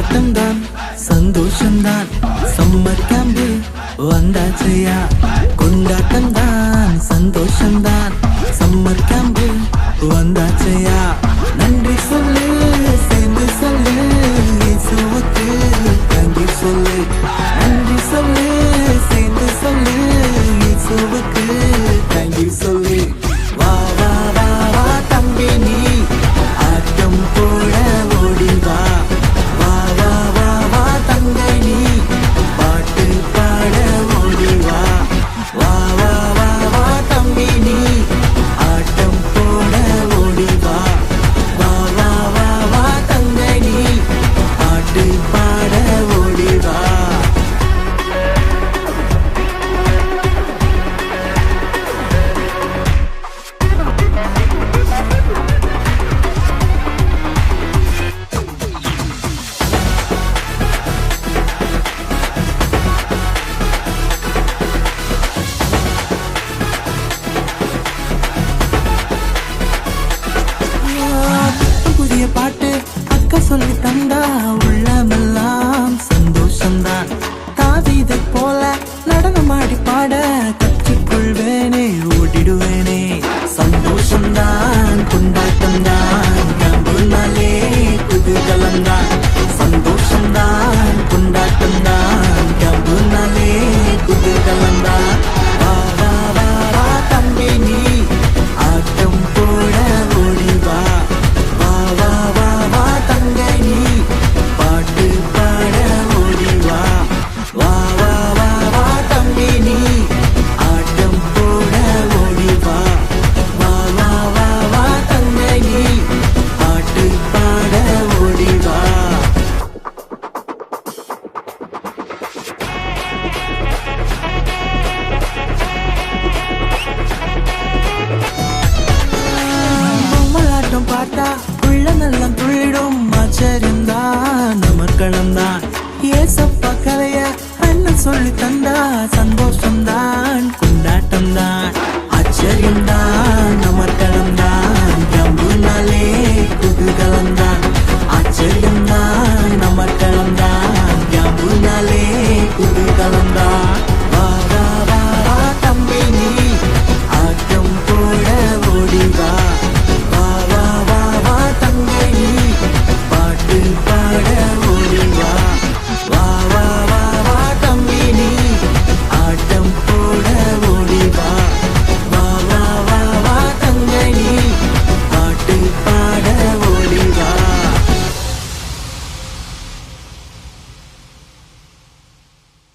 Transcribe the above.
கொண்டாட்டம் தான் சந்தோஷம் தான் சம்மர் கேம்பு வந்தாச்சையா? கொண்டாட்டம் தான் சிரிக்க சொல்லி தந்தா உள்ளமெல்லாம் சந்தோஷம்தான். தாவிதை போல நடனமாடி பாட கற்றுக்கொள்வேனே ஓடிடுவேனே. சந்தோஷம் தான் கொண்டாட்டம் தான் ஆச்சரியம்